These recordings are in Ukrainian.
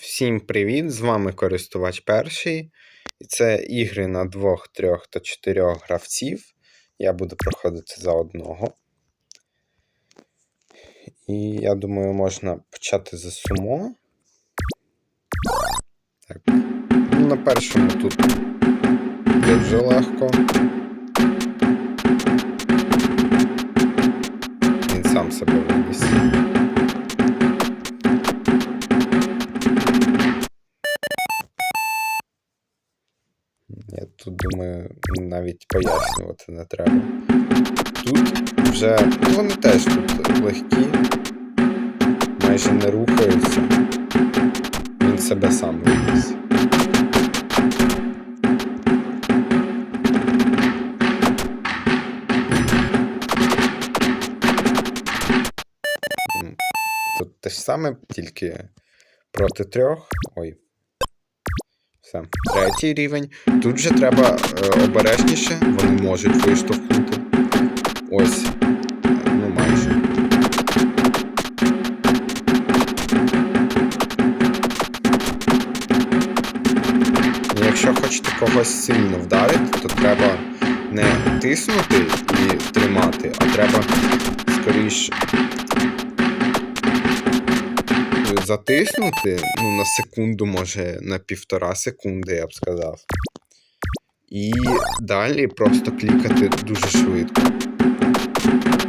Всім привіт! З вами користувач перший. І це ігри на двох, трьох та чотирьох гравців. Я буду проходити за одного. І я думаю, можна почати за сумо. Так. Ну, на першому тут дуже легко. Він сам себе вивіз. Тут думаю, навіть пояснювати не треба. Тут вже ну, вони теж тут легкі, майже не рухаються. Він себе сам вивіз. Тут те ж саме, тільки проти трьох. Ой. Все. Третій рівень. Тут вже треба е, обережніше, вони можуть виштовхнути. Ось. Ну майже. І Якщо хочете когось сильно вдарити, то треба не тиснути і тримати, а треба скоріш затиснути, ну, на секунду, може, на півтора секунди, я б сказав. І далі просто клікати дуже швидко.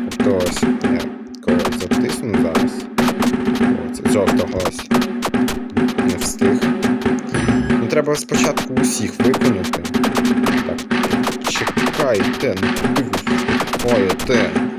Тобто ось я когось затисну зараз. Ось, жовтого ось. Не встиг. Ну, треба спочатку усіх виконати. Так. Чекайте, ну куди ви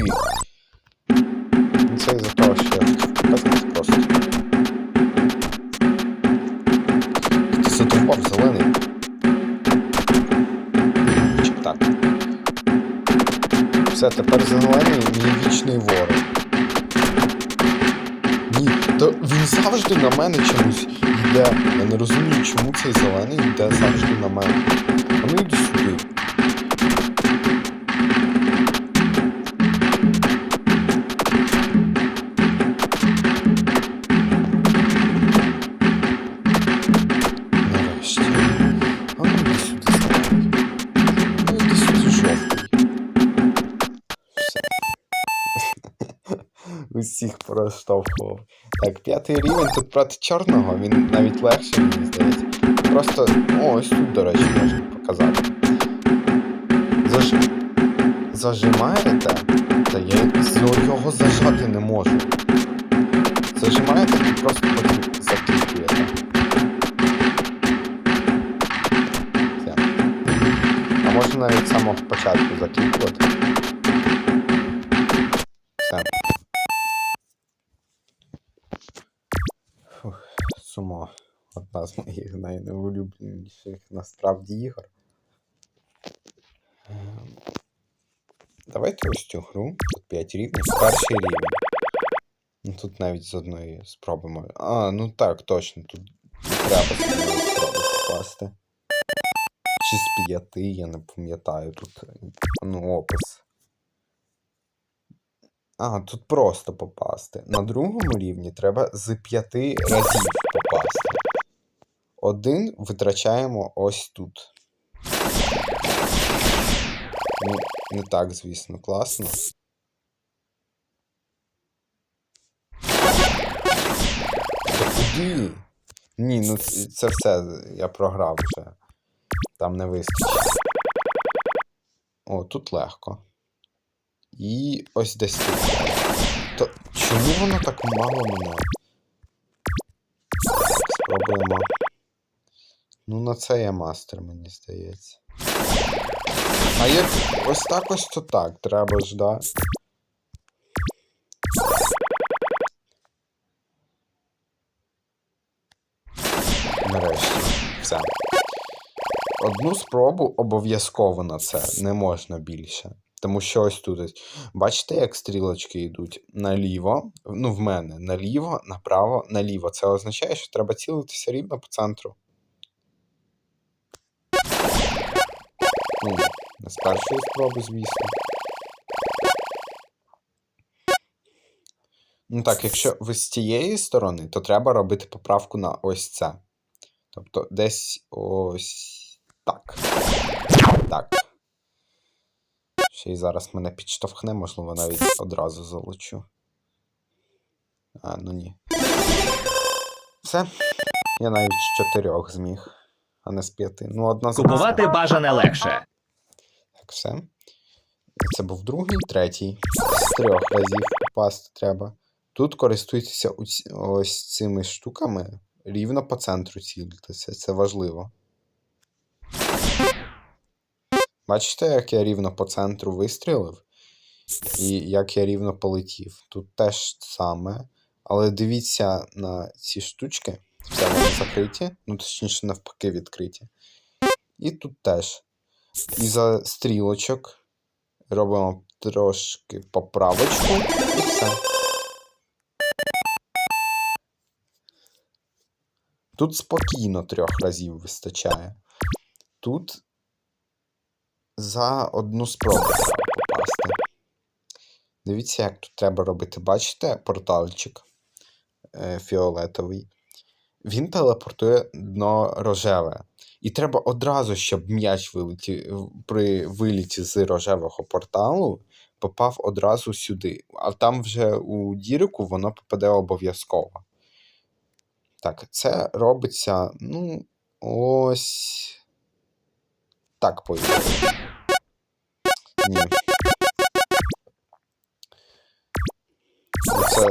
Ну, Це із-за того, що хотів показати просто. Ти задовбав зелений. Чи так. Все, тепер зелений мій вічний ворог. Ні, то він завжди на мене чомусь йде. Я не розумію, чому цей зелений йде завжди на мене. А ну йди сюди. Проштовхував. Так, п'ятий рівень тут проти чорного, він навіть легший, мені здається. Просто. О, ось тут, до речі, можна показати. Заж... Зажимаєте? Та я його зажати не можу. Зажимаєте і просто потім заклікуєте. Все. А можна навіть з самого початку заклікувати. Все. Сумо. Одна з моїх найнеулюбленіших насправді ігор. Ем, Давайте ось цю гру. Тут 5 рівнів. Перший рівень. Ну тут навіть з одної спроби. А, ну так, точно, тут треба з попасти. Чи з п'яти, я не пам'ятаю тут. Ну, опис. А, тут просто попасти. На другому рівні треба з п'яти разів попасти. Один витрачаємо ось тут. Ну, не так, звісно, класно. Та куди? Ні, ну це все, я програв вже. Там не вистачить. О, тут легко. І ось десь тут. То чому воно так мало мене? Спробуємо. Ну, на це я мастер, мені здається. А як ось так ось то так, треба ж, да? Нарешті. Все. Одну спробу обов'язково на це не можна більше. Тому що ось тут. ось. Бачите, як стрілочки йдуть наліво. Ну, в мене наліво, направо, наліво. Це означає, що треба цілитися рівно по центру. Ну, не з першої спроби, звісно. Ну так, якщо ви з тієї сторони, то треба робити поправку на ось це. Тобто десь ось так. Так. Ще й зараз мене підштовхне, можливо, навіть одразу залучу. А, ну ні. Все. Я навіть з чотирьох зміг, а не з п'яти. Ну, одна з Купувати бажане легше. Так, все. Це був другий, третій. З трьох разів попасти треба. Тут користуйтеся ось цими штуками рівно по центру цілитися. Це важливо. Бачите, як я рівно по центру вистрілив? І як я рівно полетів. Тут теж саме. Але дивіться на ці штучки. Все вони закриті. Ну, точніше, навпаки, відкриті. І тут теж. І за стрілочок робимо трошки поправочку і все. Тут спокійно трьох разів вистачає. Тут за одну спробу попасти. Дивіться, як тут треба робити. Бачите портальчик е, фіолетовий. Він телепортує дно рожеве. І треба одразу, щоб м'яч вилеті, при виліті з рожевого порталу попав одразу сюди. А там вже у дірку воно попаде обов'язково. Так, це робиться, ну, ось. Так, по. Ні. Це...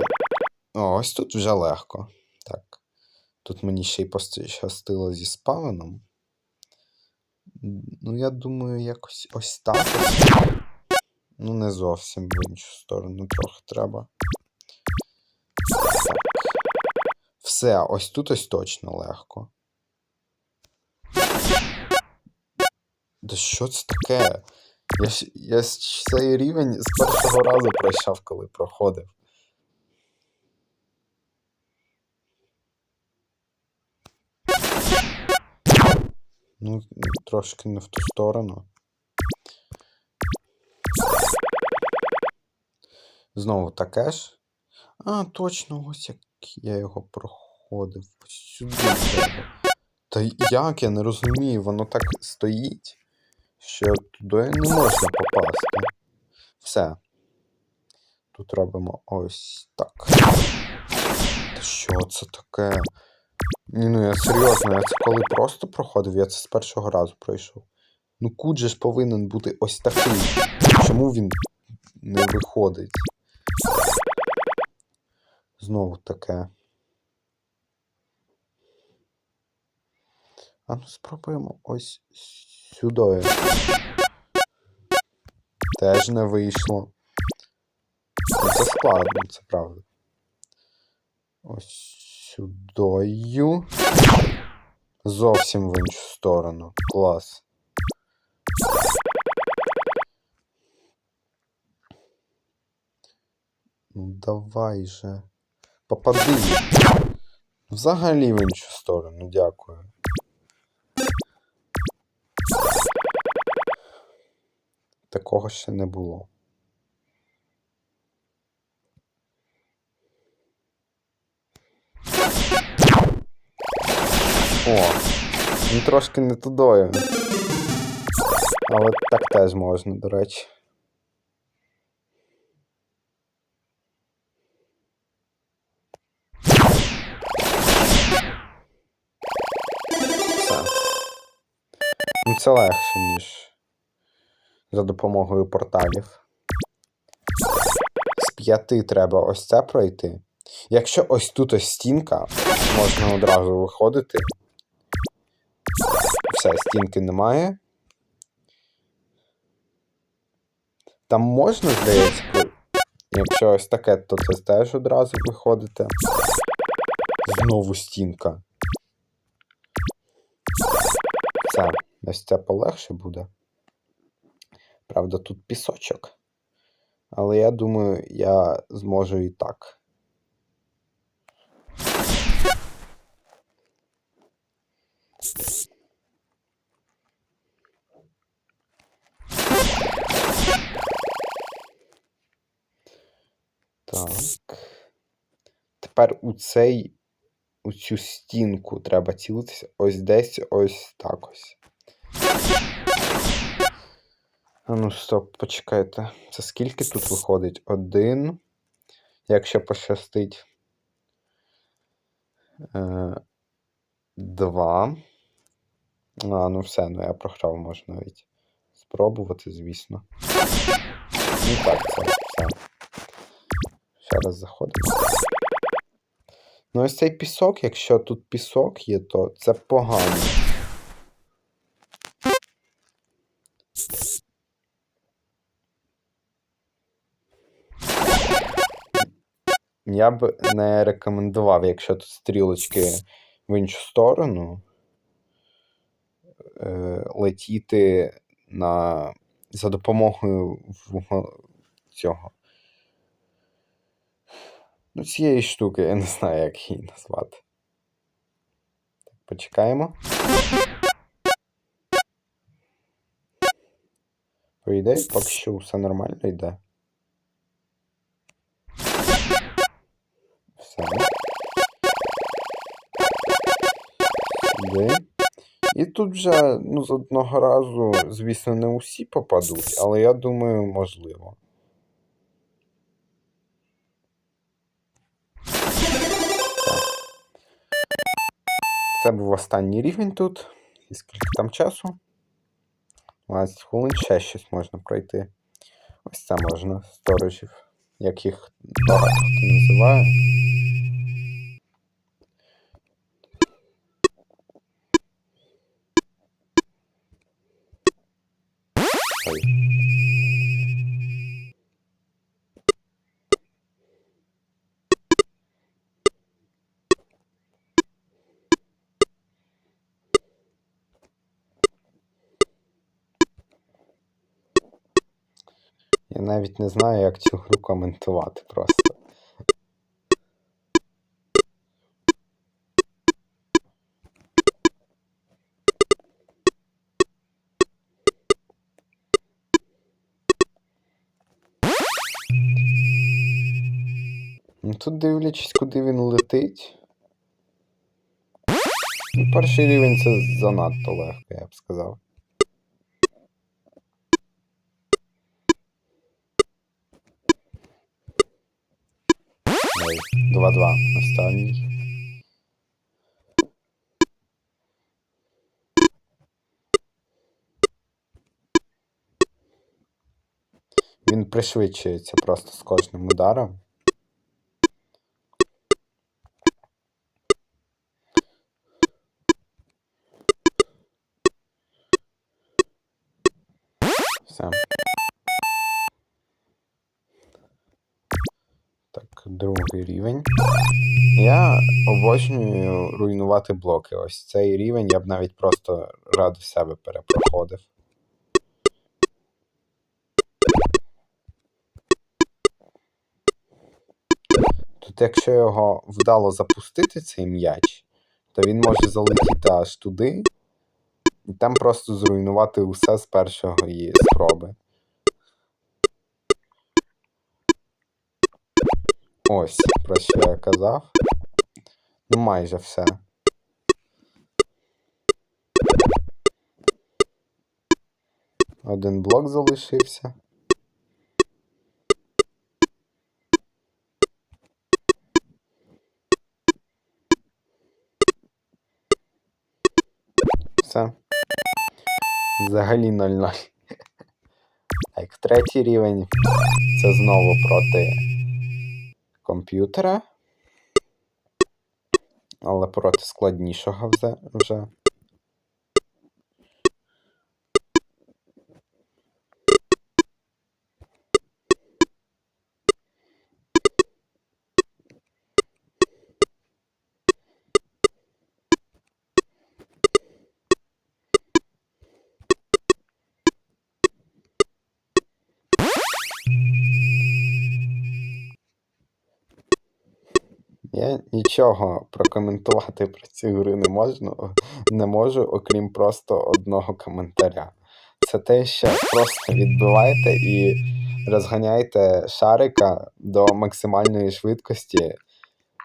О, ось тут вже легко. Так. Тут мені ще й пощастило зі спавеном. Ну, я думаю, якось ось так. Ну, не зовсім в іншу сторону трохи треба. Все, ось тут ось точно легко. Да що це таке? Я, ж- я цей рівень з першого разу пройшов, коли проходив. Ну, трошки не в ту сторону. Знову таке ж. А, точно, ось як я його проходив. Ось сюди. Та як я не розумію, воно так стоїть, що туди не можна попасти. Все. Тут робимо ось так. Та що це таке? Ні, ну я серйозно, я це коли просто проходив, я це з першого разу пройшов. Ну кут же ж повинен бути ось такий. Чому він не виходить? Знову таке. А ну спробуємо ось сюди. Теж не вийшло. Це складно, це правда. Ось сюдою. Зовсім в іншу сторону. Клас. Ну давай же. Попади. Взагалі в іншу сторону, дякую. Такого ще не було. О, він трошки не тудою. Але так теж можна, до речі. Все. Ну, це легше, ніж за допомогою порталів. З п'яти треба ось це пройти. Якщо ось тут ось стінка, можна одразу виходити. Все, стінки немає. Там можна, здається, Якщо ось таке, то це теж одразу виходите. Знову стінка. Все, ось це полегше буде. Правда, тут пісочок. Але я думаю, я зможу і так. Так. Тепер у цей, у цю стінку треба цілитися ось десь ось так ось. А ну, стоп, почекайте. Це скільки тут виходить? Один. Якщо пощастить. Е, два. А, ну все, ну я програв, можна навіть спробувати, звісно. Ну так, це все. Ще раз заходимо. Ну, ось цей пісок, якщо тут пісок є, то це погано. Я б не рекомендував, якщо тут стрілочки в іншу сторону, е, летіти на... за допомогою цього. Ну, цієї штуки, я не знаю, як її назвати. Так, почекаємо. По ідеї, поки що все нормально йде. Все. І тут вже, ну, з одного разу, звісно, не усі попадуть, але я думаю, можливо. Це був останній рівень тут. І скільки там часу? 20 хвилин ще щось можна пройти. Ось це можна, сторожів, як їх багато хто. Навіть не знаю, як цю гру коментувати просто. Ну тут дивлячись, куди він летить. Ну, перший рівень це занадто легко, я б сказав. Ой, 2-2 останній. Він пришвидшується просто з кожним ударом. Другий рівень. Я обожнюю руйнувати блоки. Ось цей рівень я б навіть просто ради себе перепроходив. Тут, якщо його вдало запустити, цей м'яч, то він може залетіти аж туди, і там просто зруйнувати усе з першої спроби. Ось, про що я казав. Ну, майже все. Один блок залишився. Все. Взагалі 0-0. Так, третій рівень. Це знову проти комп'ютера. Але проти складнішого вже- нічого прокоментувати про цю гру не можу, не можу, окрім просто одного коментаря. Це те, що просто відбивайте і розганяйте шарика до максимальної швидкості.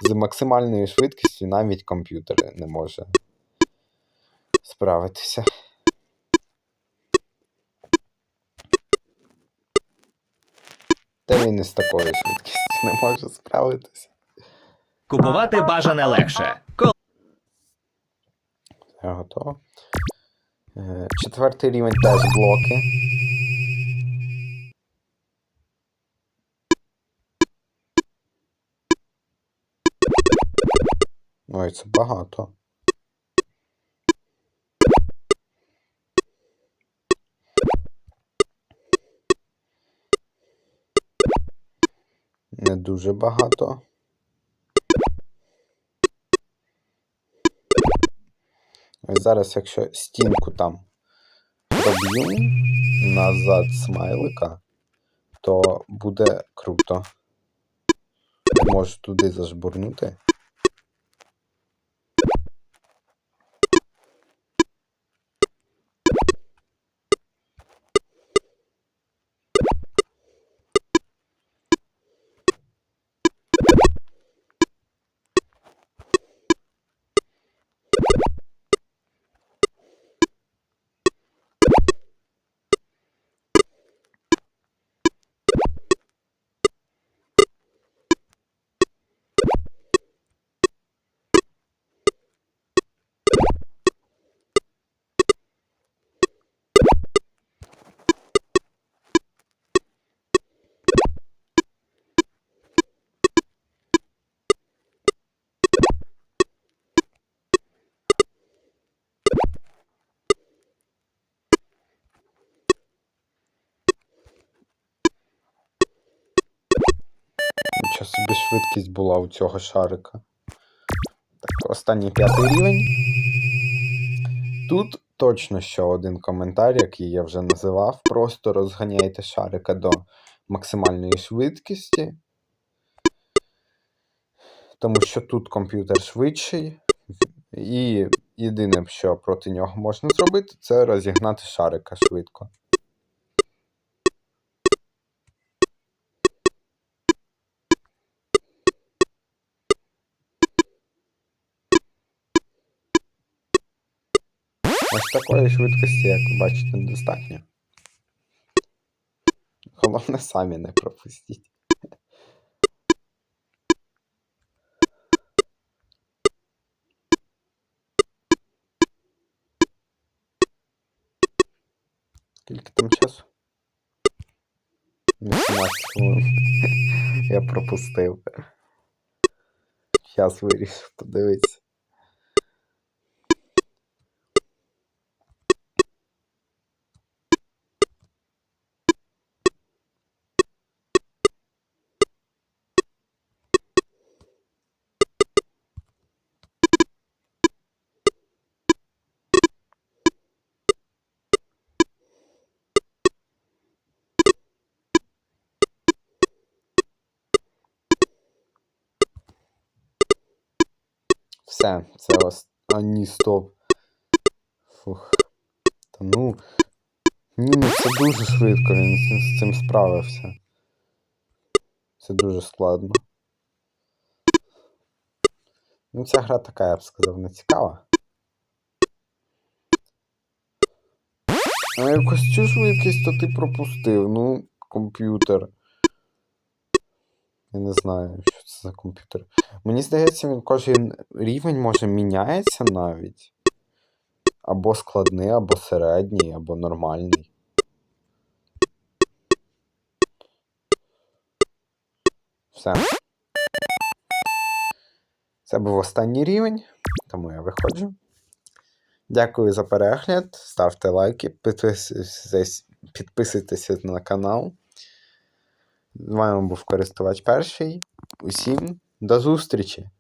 З максимальною швидкістю навіть комп'ютер не може справитися. Та він і з такою швидкістю не може справитися. Купувати бажане легше. Все готово. Е, Четвертий рівень теж блоки. Ой, це багато. Не дуже багато. Ось зараз, якщо стінку там проб'ю назад смайлика, то буде круто. Можу туди зажбурнути. Нічого собі швидкість була у цього шарика. Так, останній п'ятий рівень. Тут точно ще один коментар, який я вже називав. Просто розганяйте шарика до максимальної швидкості. Тому що тут комп'ютер швидший. І єдине, що проти нього можна зробити, це розігнати шарика швидко. Ось такої швидкості, як ви бачите, достатньо. Головне, самі не пропустіть. Скільки там часу? 18 хвилин. Я пропустив. Зараз вирішив подивитися. Все, це ос... А, ні, стоп. Фух. Та ну. Ні, ну це дуже швидко, він з цим справився. Це дуже складно. Ну, ця гра така, я б сказав, не цікава. А якось цю швидкість то ти пропустив. Ну, комп'ютер. Я не знаю, що це за комп'ютер. Мені здається, він кожен рівень може міняється навіть. Або складний, або середній, або нормальний. Все. Це був останній рівень, тому я виходжу. Дякую за перегляд. Ставте лайки, підписуйтесь, підписуйтесь на канал. З вами був користувач перший. Усім до зустрічі!